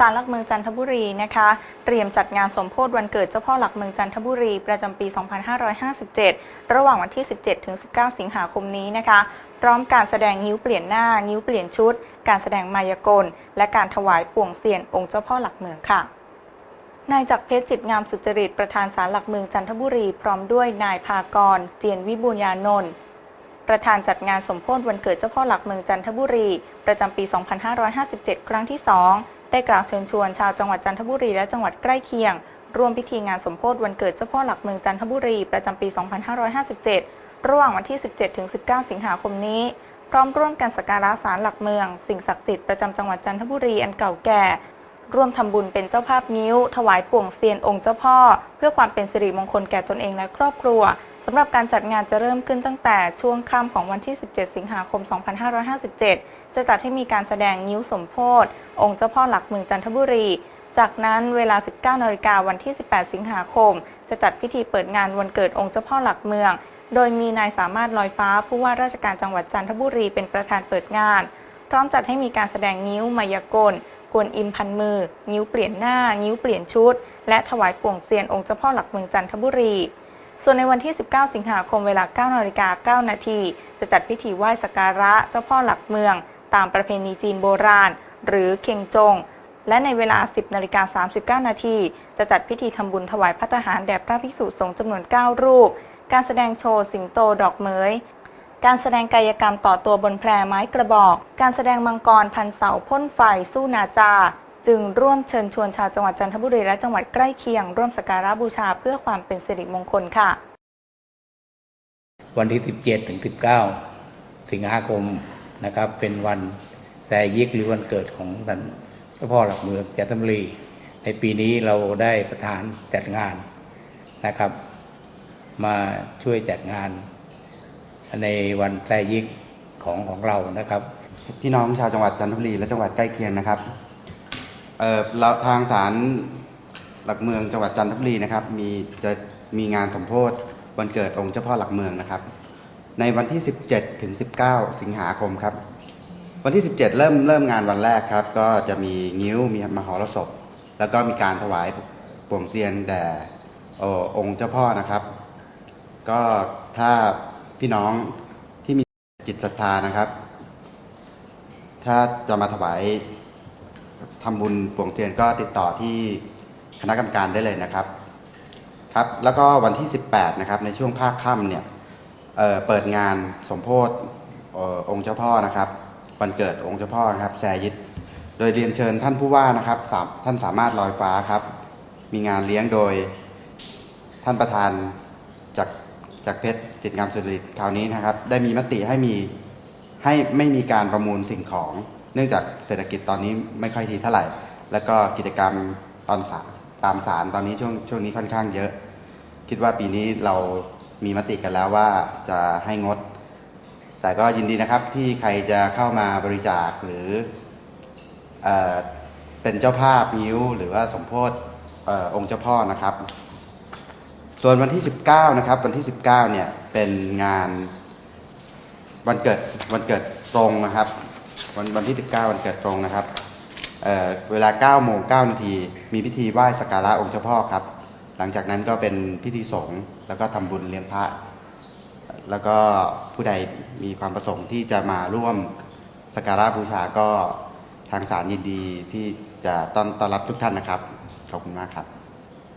ศาลหลักเมืองจันทบุรีนะคะ เตรียมจัดงานสมโพธิวันเกิดเจ้าพ่อหลักเมืองจันทบุรี ประจำปี 2557 ระหว่างวันที่ 17 ถึง 19 สิงหาคมนี้นะคะ พร้อมการแสดงนิ้วเปลี่ยนหน้า นิ้วเปลี่ยนชุด การแสดงมายากล และการถวายป่วงเซียนองค์เจ้าพ่อหลักเมืองค่ะนายจักรเพชรจิตงามสุจริตประธานศาลหลักเมืองจันทบุรี พร้อมด้วยนายภากร เจียนวิบูลยานนท์ประธานจัดงานสมโพธิวันเกิดเจ้าพ่อหลักเมืองจันทบุรี ประจำปี 2557 ครั้งที่ 2 ได้กล่าวเชิญชวนชาวจังหวัดจันทบุรีและจังหวัดใกล้เคียง ร่วมพิธีงานสมโพธิวันเกิดเจ้าพ่อหลักเมืองจันทบุรีประจำปี 2557 ระหว่างวันที่ 17ถึง19 สิงหาคมนี้ พร้อมร่วมกันสักการะศาลหลักเมือง สิ่งศักดิ์สิทธิ์ประจำจังหวัดจันทบุรีอันเก่าแก่ ร่วมทำบุญเป็นเจ้าภาพนิ้ว ถวายป่วงเซียนองค์เจ้าพ่อ เพื่อความเป็นสิริมงคลแก่ตนเองและครอบครัว สำหรับการจัดงานจะเริ่มขึ้นตั้งแต่ช่วงค่ำของวันที่ 17 สิงหาคม 2557 จะจัดให้มีการแสดงนิ้วสมโพธิองค์เจ้าพ่อหลักเมืองจันทบุรี จากนั้นเวลา 19นาฬิกาวันที่ 18 สิงหาคม จะจัดพิธีเปิดงานวันเกิดองค์เจ้าพ่อหลักเมือง โดยมีนายสามารถลอยฟ้าผู้ว่าราชการจังหวัดจันทบุรีเป็นประธานเปิดงาน พร้อมจัดให้มีการแสดงนิ้วมายากลกวนอิมพันมือ นิ้วเปลี่ยนหน้า นิ้วเปลี่ยนชุด และถวายป่วงเซียนองค์เจ้าพ่อหลักเมืองจันทบุรี ส่วนในวันที่ 19 สิงหาคมเวลา 9นาฬิกา9นาทีจะจัดพิธีไหว้สักการะเจ้าพ่อหลักเมือง ตามประเพณีจีนโบราณ หรือเคงจง และในเวลา 10นาฬิกา39นาทีจะจัดพิธีทำบุญถวายพระทหารแด่พระภิกษุสงฆ์จำนวน 9 รูป การแสดงโชว์สิงโตดอกเมยการแสดงกายกรรมต่อตัวบนแพรไม้กระบอก การแสดงมังกรพันเสาพ่นไฟสู้นาจา จึงร่วมเชิญชวนชาวจังหวัดจันทบุรีและจังหวัดใกล้เคียง ร่วมสักการะบูชาเพื่อความเป็นสิริมงคลค่ะ วันที่ 17ถึง19 สิงหาคมนะครับ เป็นวันแสยิกหรือวันเกิดของท่านเจ้าพ่อหลักเมืองจันทบุรี ในปีนี้เราได้ประธานจัดงานนะครับ มาช่วยจัดงาน ในวันแสยิกของของเรานะครับ พี่น้องชาวจังหวัดจันทบุรีและจังหวัดใกล้เคียงนะครับ เอ่อเราทางศาลหลักเมืองจังหวัดจันทบุรีนะครับ มีจะมีงานสมโพธิวันเกิดองค์เจ้าพ่อหลักเมืองนะครับ ในวันที่ 17 ถึง 19 สิงหาคมครับ วันที่ 17 เริ่มเริ่มงานวันแรกครับ ก็จะมีงิ้วมีมหรสพ แล้วก็มีการถวายปวงเซียนแด่องค์เจ้าพ่อนะครับ ก็ถ้าพี่น้องที่มีจิตศรัทธานะครับ ถ้าจะมาถวาย ทำบุญปวงเทียนก็ติดต่อที่คณะกรรมการได้เลยนะครับครับ แล้วก็วันที่ 18 นะครับ ในช่วงภาคค่ำเนี่ยเเปิดงานสมโพธิอองค์เจ้าพ่อนะครับวันเกิดองค์เจ้าพ่อนะครับแซยิดโดยเรียนเชิญท่านผู้ว่านะครับท่านสามารถลอยฟ้าครับ มีงานเลี้ยงโดยท่านประธานจากจากเพชรจิตรงามสุริตคราวนี้นะครับ ได้มีมติให้มีให้ไม่มีการประมูลสิ่งของ เนื่องจากเศรษฐกิจตอนนี้ไม่ค่อยดีเท่าไหร่ แล้วก็กิจกรรมตอนสาตามสารตอนนี้ช่วงช่วงนี้ค่อนข้างเยอะ คิดว่าปีนี้เรามีมติกันแล้วว่าจะให้งด แต่ก็ยินดีนะครับที่ใครจะเข้ามาบริจาคหรือเออเป็นเจ้าภาพนิ้วหรือว่าสมโพธิออองค์เจ้าพ่อนะครับ ส่วนวันที่ 19 นะครับ วันที่ 19 เนี่ยเป็นงานวันเกิดวันเกิดตรงนะครับ วันวันที่ 19 วันเกิดตรงนะครับเเวลา 9 โมง 9 นาที มีพิธีไหว้สักการะองค์เจ้าพ่อครับ หลังจากนั้นก็เป็นพิธีสงฆ์แล้วก็ทำบุญเลี้ยงพระ แล้วก็ผู้ใดมีความประสงค์ที่จะมาร่วมสักการะบูชาก็ทางศาลยินดีที่จะต้อนต้อนรับทุกท่านนะครับ ขอบคุณมากครับ